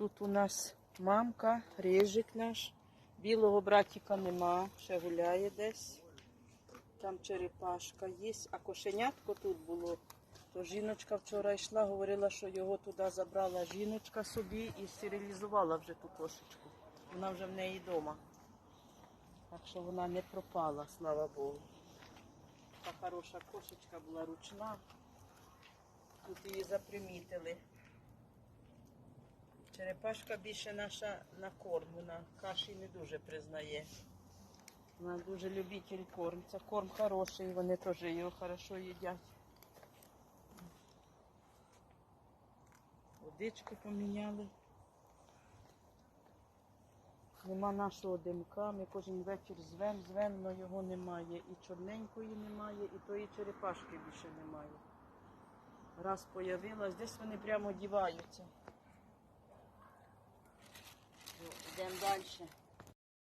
Тут у нас мамка, рижик наш. Білого братіка нема, ще гуляє десь. Там черепашка є, а кошенятко тут було. То жіночка вчора йшла, говорила, що його туди забрала жіночка собі і стерилізувала вже ту кошечку. Вона вже в неї вдома. Так що вона не пропала, слава Богу. Та хороша кошечка була ручна. Тут її запримітили. Черепашка більше наша на корм, вона каші не дуже признає. Вона дуже любитель корм. Це корм хороший, вони теж його хорошо їдять. Водичку поміняли. Нема нашого димка, ми кожен вечір звем, звем, але його немає. І чорненької немає, і тої черепашки більше немає. Раз появилась, десь вони прямо діваються. Далі.